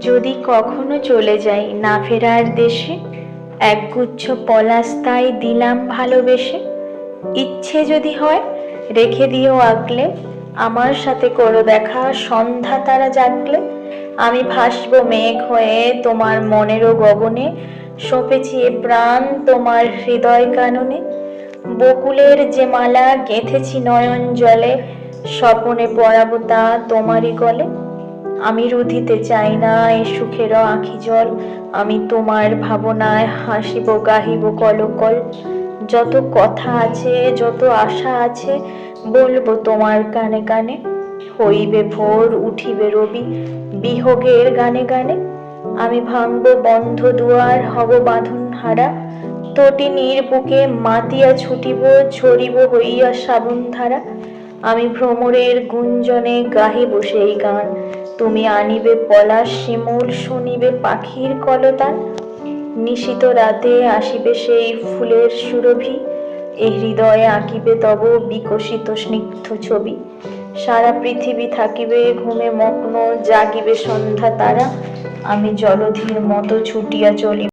যদি কখনো চলে যাই না ফেরার দেশে, একগুচ্ছ পলাশ তাই দিলাম ভালোবেসে। ইচ্ছে যদি হয়, রেখে দিও আগলে। আমার সাথে করো দেখা, সন্ধ্যা তারা জাগলে। আমি ভাসবো মেঘ হয়ে তোমার মনেরও গগনে। সপেছি এ প্রাণ তোমার হৃদয় কাননে। বকুলের যে মালা গেঁথেছি নয়ন জলে, স্বপনে পড়াবো তা তোমারই গলে আমি রুধিতে চাই না এ সুখের আঁখি জল। আমি তোমার ভাবনায় হাসিব, গাহিব কলকল। যত কথা আছে, যত আশা আছে, বলব তোমার কানে কানে। হইবে ভোর, উঠিবে রবি, বিহোগের গানে গানে। আমি ভাঙবো বন্ধ দুয়ার, হব বাঁধন হারা। তটিনীর বুকে মাতিয়া ছুটিব ছড়িব হইয়া শ্রাবণ ধারা। আমি ভ্রমরের গুঞ্জনে গাহিব সেই গান। তুমি আনিবে পলাশ, শিমুল শুনিবে পাখির কলতান। নিশিত রাতে আসিবে সেই ফুলের সুরভি এ হৃদয়ে আঁকিবে তব বিকশিত স্নিগ্ধ ছবি। সারা পৃথিবী থাকিবে ঘুমে মগ্ন, জাগিবে সন্ধ্যা তারা। আমি জলধির মতো ছুটিয়া চলি